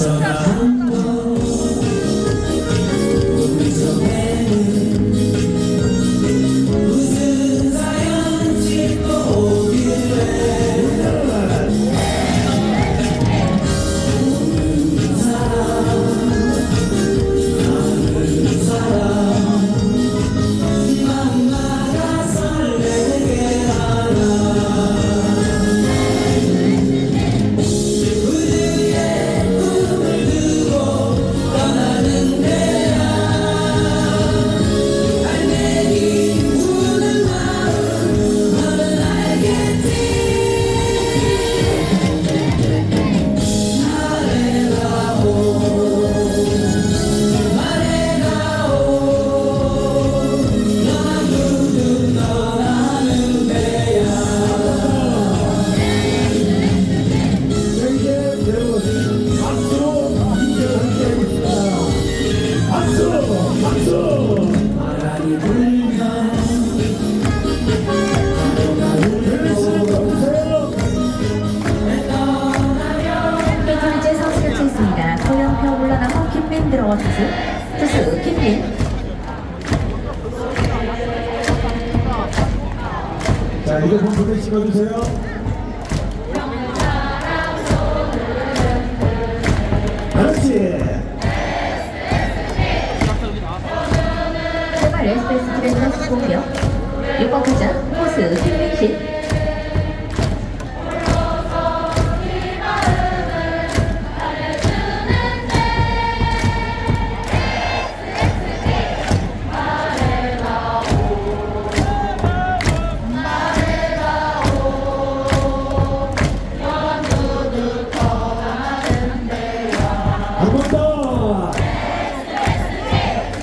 So now. 들어와 주스 주스 킵핀 자 이제 본부를 찍어주세요. 제발 에스페스 트랙 하시고요. 6번 가자. 아무도